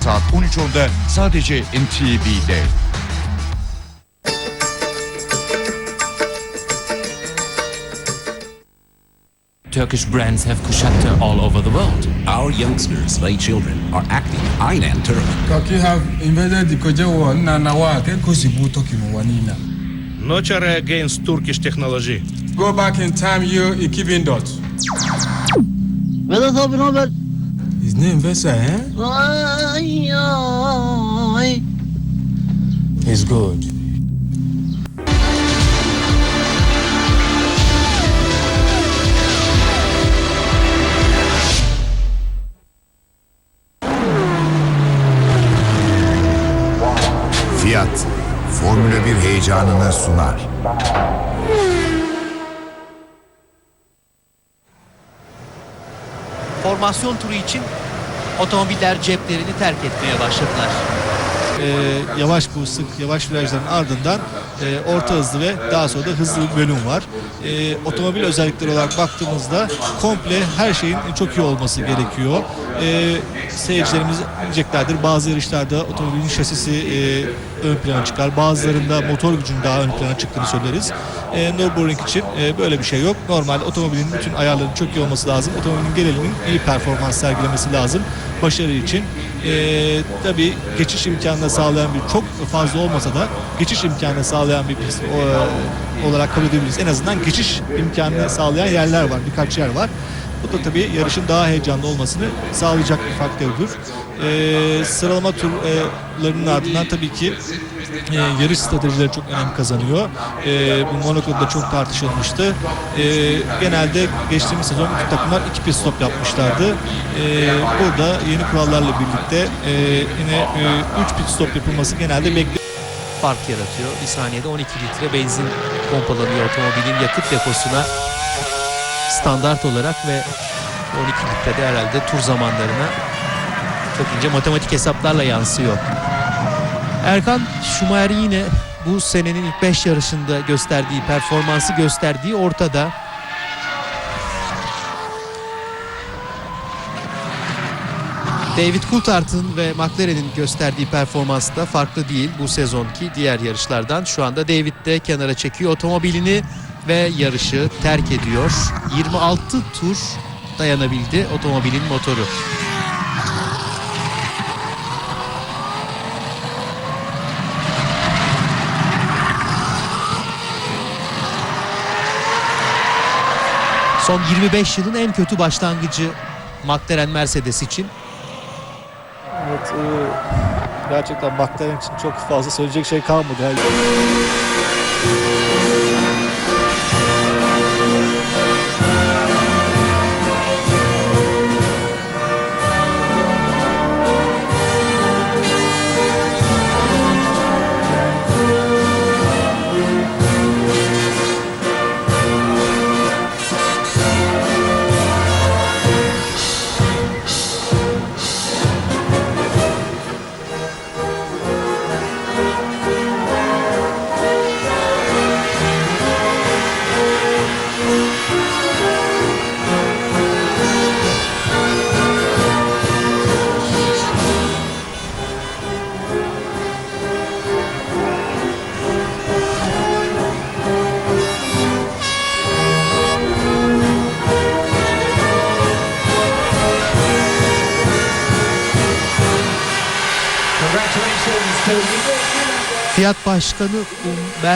saat 13.10'da sadece NTV'de. Turkish brands have Kushatta all over the world. Our youngsters, they children, are acting aynen Turk. Turkey have invaded the Kojewo na nawa ke kusibu Turkey mo wanina. Nurture against Turkish technology. Go back in time year Ikibindot. Vedat abi ne haber? His name Vesa, eh? Ay ay. He's good. Fiat, Formula 1 heyecanını sunar. Formasyon turu için otomobiller ceplerini terk etmeye başladılar. E, yavaş bu sık yavaş virajların ardından e, orta hızlı ve daha sonra da hızlı bölüm var. E, otomobil özellikleri olarak baktığımızda komple her şeyin çok iyi olması gerekiyor. E, seyircilerimiz bileceklerdir. Bazı yarışlarda otomobilin şasisi e, ön plana çıkar. Bazılarında motor gücünün daha ön plana çıktığını söyleriz. E, Nürburgring için e, böyle bir şey yok. Normal otomobilin bütün ayarlarının çok iyi olması lazım. Otomobilin genelinin iyi performans sergilemesi lazım. Başarı için. E, tabii geçiş imkanını sağlayan bir çok fazla olmasa da geçiş imkanını sağlayan bir pist o, olarak kabul edebiliriz. En azından geçiş imkanını sağlayan yerler var. Birkaç yer var. Bu da tabii yarışın daha heyecanlı olmasını sağlayacak bir faktördür. E, sıralama turlarının ardından tabii ki e, yarış stratejileri çok önem kazanıyor. E, bu Monaco'da çok tartışılmıştı. E, genelde geçtiğimiz sezon bütün takımlar iki pit stop yapmışlardı. E, burada yeni kurallarla birlikte e, yine e, üç pit stop yapılması genelde bekleniyor. Fark yaratıyor. Bir saniyede 12 litre benzin pompalanıyor otomobilin yakıt deposuna standart olarak ve 12 litre de herhalde tur zamanlarına çok ince matematik hesaplarla yansıyor. Erkan Schumacher yine bu senenin ilk 5 yarışında gösterdiği performansı gösterdiği ortada. David Coulthard'ın ve McLaren'in gösterdiği performans da farklı değil bu sezonki diğer yarışlardan. Şu anda David de kenara çekiyor otomobilini ve yarışı terk ediyor. 26 tur dayanabildi otomobilin motoru. Son 25 yılın en kötü başlangıcı McLaren Mercedes için. Evet, e, gerçekten McLaren için çok fazla söyleyecek şey kalmadı. Yani Fiyat Başkanı Umber